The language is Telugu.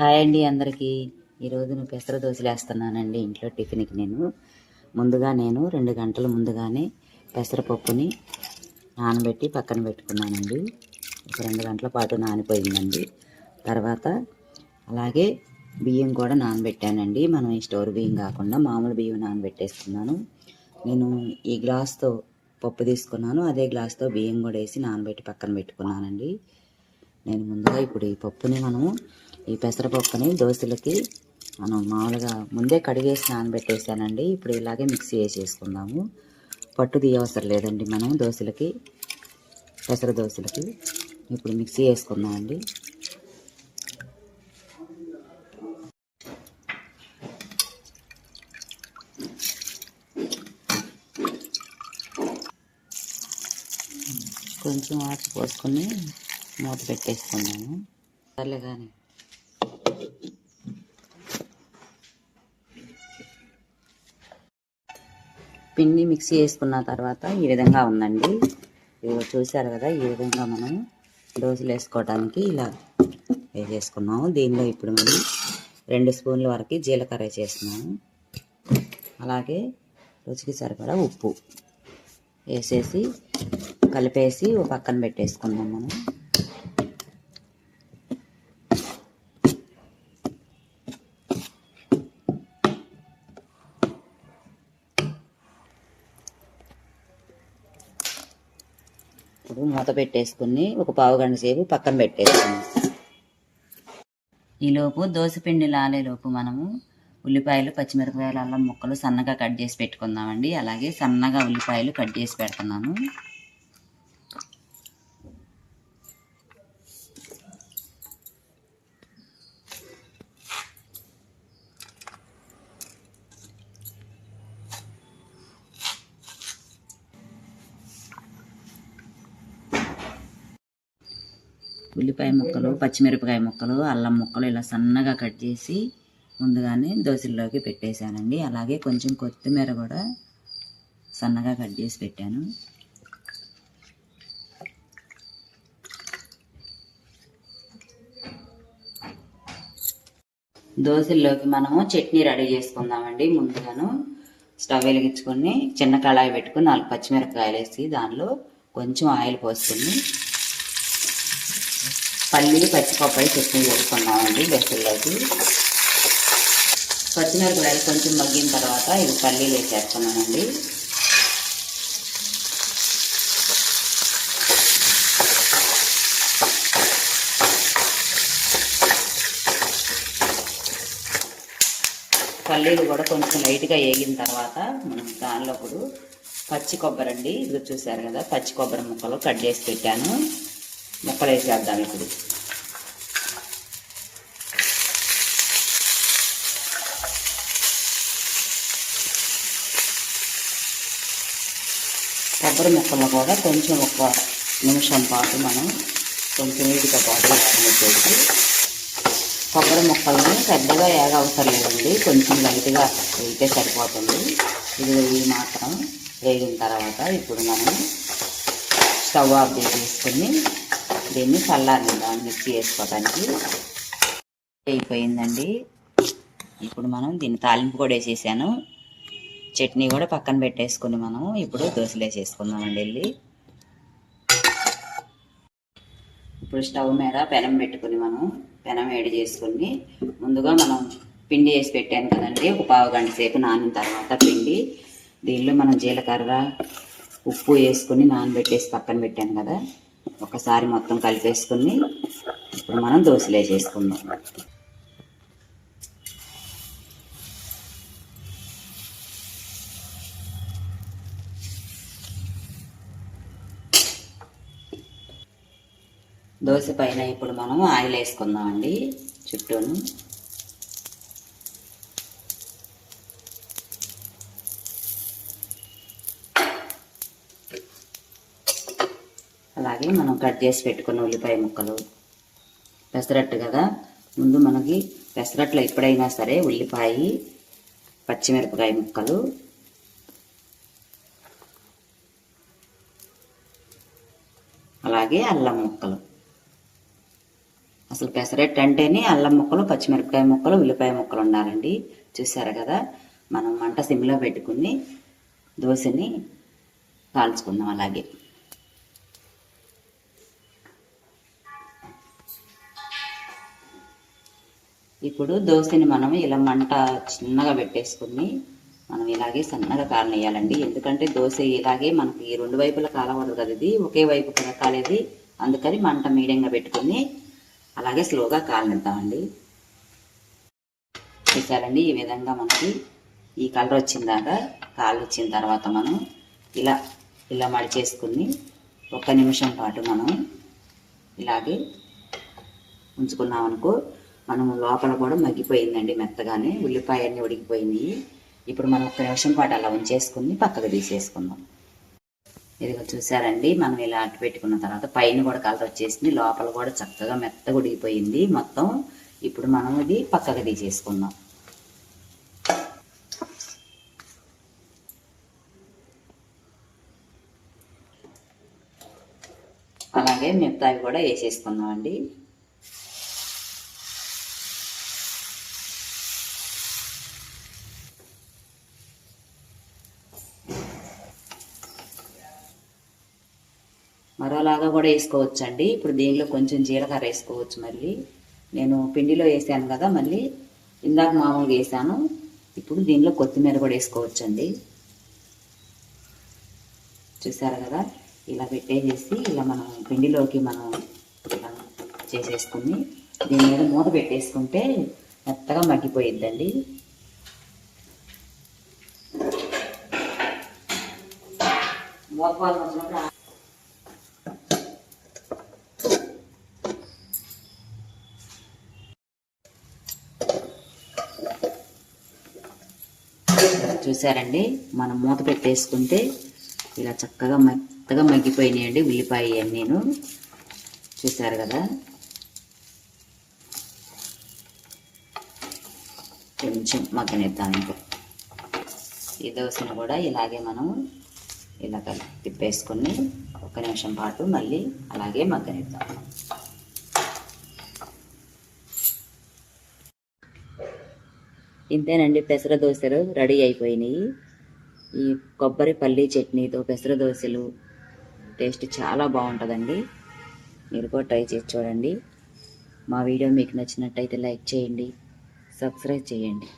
హాయ్ అండి అందరికీ. ఈరోజు నేను పెసర దోశలు వేస్తున్నానండి ఇంట్లో టిఫిన్కి నేను. ముందుగా నేను రెండు గంటల ముందుగానే పెసరపప్పుని నానబెట్టి పక్కన పెట్టుకున్నానండి. ఒక రెండు గంటల పాటు నానిపోయిందండి. తర్వాత అలాగే బియ్యం కూడా నానబెట్టానండి. మనం ఈ స్టోర్ బియ్యం కాకుండా మామూలు బియ్యం నానబెట్టేసుకున్నాను. నేను ఈ గ్లాస్తో పప్పు తీసుకున్నాను. అదే గ్లాస్తో బియ్యం కూడా వేసి నానబెట్టి పక్కన పెట్టుకున్నానండి. నేను ముందుగా ఇప్పుడు ఈ పప్పుని మనము ఈ పెసరపప్పుని దోశలకి మనం మామూలుగా ముందే కడిగేసి నానబెట్టేసానండి. ఇప్పుడు ఇలాగే మిక్సీ వేసేసుకుందాము. పట్టు తీయవసరం లేదండి మనం దోశలకి పెసర దోశలకి. ఇప్పుడు మిక్సీ వేసుకుందామండి. కొంచెం వాటర్ పోసుకొని మూత పెట్టేసుకున్నాను సర్లే కానీ పిండి మిక్సీ వేసుకున్న తర్వాత ఈ విధంగా ఉందండి. ఇదిగో చూశారు కదా ఈ విధంగా మనం దోశలు వేసుకోవడానికి ఇలా వేసేసుకున్నాము. దీనిలో ఇప్పుడు మనం రెండు స్పూన్ల వరకు జీలకర్ర వేసేస్తున్నాము. అలాగే రుచికి సరిపడా ఉప్పు వేసేసి కలిపేసి ఒక పక్కన పెట్టేసుకుందాం మనం. ఇప్పుడు మూత పెట్టేసుకుని ఒక పావు గంట సేపు పక్కన పెట్టేసుకుని ఈలోపు దోశపిండి లాలేలోపు మనము ఉల్లిపాయలు పచ్చిమిరపకాయలు అల్లం ముక్కలు సన్నగా కట్ చేసి పెట్టుకుందామండి. అలాగే సన్నగా ఉల్లిపాయలు కట్ చేసి పెడుతున్నాను. ఉల్లిపాయ ముక్కలు పచ్చిమిరపకాయ ముక్కలు అల్లం ముక్కలు ఇలా సన్నగా కట్ చేసి ముందుగానే దోశల్లోకి పెట్టేశానండి. అలాగే కొంచెం కొత్తిమీర కూడా సన్నగా కట్ చేసి పెట్టాను. దోశల్లోకి మనము చట్నీ రెడీ చేసుకుందామండి. ముందుగాను స్టవ్ వెలిగించుకొని చిన్న కళాయి పెట్టుకుని నాలుగు పచ్చిమిరపకాయలు వేసి దానిలో కొంచెం ఆయిల్ పోసుకొని పల్లీలు పచ్చిపప్పాయి చట్నీ చేసుకున్నామండి దోశల్లోకి. పచ్చిమిరపకాయలు కొంచెం మగ్గిన తర్వాత ఇది పల్లీలు వేసేస్తున్నానండి పల్లీలు కూడా కొంచెం లైట్గా వేగిన తర్వాత మనం దానిలో ఇప్పుడు పచ్చి కొబ్బరి అండి ఇది చూసారు కదా పచ్చి కొబ్బరి ముక్కలు కట్ చేసి పెట్టాను. ముక్కలు వేసేద్దాం ఇప్పుడు. కొబ్బరి ముక్కలు కూడా కొంచెం ఒక నిమిషం పాటు మనం కొంచెం నీటితో పాటు వేగనిచ్చేసి కొబ్బరి ముక్కల్ని పెద్దగా ఏగ అవసరం లేదండి. కొంచెం లైట్గా వేగితే సరిపోతుంది. ఇది ఈ మాత్రం వేగిన తర్వాత ఇప్పుడు మనం స్టవ్ ఆఫ్ చేసుకుని దీన్ని చల్లారిద్దాం మిక్సీ వేసుకోవడానికి అయిపోయిందండి. ఇప్పుడు మనం దీన్ని తాలింపు కూడా వేసేసాను. చట్నీ కూడా పక్కన పెట్టేసుకుని మనం ఇప్పుడు దోశలు వేసేసుకుందామండి వెళ్ళి. ఇప్పుడు స్టవ్ మీద పెనం పెట్టుకుని మనం పెనం వేడి చేసుకుని ముందుగా మనం పిండి వేసి పెట్టాను కదండి. ఒక పావు గంట సేపు నానిన తర్వాత పిండి. దీనిలో మనం జీలకర్ర ఉప్పు వేసుకుని నానబెట్టేసి పక్కన పెట్టాను కదా. ఒకసారి మొత్తం కలిపేసుకుని ఇప్పుడు మనం దోశలు వేసేసుకుందాం దోశ పైన ఇప్పుడు మనం ఆయిల్ వేసుకుందామండి చుట్టూను. మనం కట్ చేసి పెట్టుకున్న ఉల్లిపాయ ముక్కలు. పెసరట్టు కదా. ముందు మనకి పెసరట్లు ఎప్పుడైనా సరే ఉల్లిపాయ పచ్చిమిరపకాయ ముక్కలు. అలాగే అల్లం ముక్కలు. అసలు పెసరెట్ అంటేనే అల్లం ముక్కలు పచ్చిమిరపకాయ ముక్కలు ఉల్లిపాయ ముక్కలు ఉండాలండి. చూసారు కదా? మనం మంట సిమ్లో పెట్టుకుని దోశని కాల్చుకుందాం అలాగే. ఇప్పుడు దోశని మనం ఇలా మంట చిన్నగా పెట్టేసుకుని మనం ఇలాగే సన్నగా కాలనేయాలండి ఎందుకంటే దోశ ఇలాగే మనకి ఈ రెండు వైపులా కాలకూడదు కదా ఇది. ఒకే వైపు కదా కాలేది. అందుకని మంట మీడియంగా పెట్టుకుని అలాగే స్లోగా కాలనిద్దామండి. చూసారండి ఈ విధంగా మనకి ఈ కలర్ వచ్చిన దాకా కాలు వచ్చిన తర్వాత మనం ఇలా ఇలా మడిచేసుకుని ఒక్క నిమిషం పాటు మనం ఇలాగే ఉంచుకున్నాం అనుకో మనం లోపల కూడా మగ్గిపోయిందండి మెత్తగానే. ఉల్లిపాయ అన్నీ ఉడికిపోయినాయి. ఇప్పుడు మనం ఒక్క నిమిషం పాటు అలా ఉంచేసుకుని పక్కకు తీసేసుకుందాం. ఇదిగో చూసారండి మనం ఇలా అట్టు పెట్టుకున్న తర్వాత పైన కూడా కలర్ వచ్చేసింది. లోపల కూడా చక్కగా మెత్తగా ఉడికిపోయింది మొత్తం. ఇప్పుడు మనం ఇది పక్కకు తీసేసుకుందాం. అలాగే మిగతావి కూడా వేసేసుకుందాం అండి మరోలాగా కూడా వేసుకోవచ్చు అండి ఇప్పుడు దీనిలో కొంచెం జీలకర్ర వేసుకోవచ్చు మళ్ళీ. నేను పిండిలో వేసాను కదా మళ్ళీ. ఇందాక మామూలుగా వేసాను. ఇప్పుడు దీనిలో కొత్తిమీర కూడా వేసుకోవచ్చు అండి చూసారు కదా? ఇలా పెట్టేసేసి ఇలా మనం పిండిలోకి మనం ఇలా చేసేసుకుని దీని మీద మూత పెట్టేసుకుంటే మెత్తగా మగ్గిపోయిద్దండి. మూత వాళ్ళు చూసారండి? మనం మూత పెట్టేసుకుంటే ఇలా చక్కగా మెత్తగా మగ్గిపోయినాయండి ఉల్లిపాయ నేను చూసారు కదా? కొంచెం మగ్గనిద్దాం ఇంకా ఈ దోశను కూడా ఇలాగే మనం ఇలా తిప్పేసుకొని ఒక నిమిషం పాటు మళ్ళీ అలాగే మగ్గనిద్దాం. ఇంతేనండి పెసర దోశలు రెడీ అయిపోయినాయి. ఈ కొబ్బరి పల్లి చట్నీతో పెసర దోశలు టేస్ట్ చాలా బాగుంటుందండి. మీరు కూడా ట్రై చేసి చూడండి. మా వీడియో మీకు నచ్చినట్టయితే లైక్ చేయండి సబ్స్క్రైబ్ చేయండి.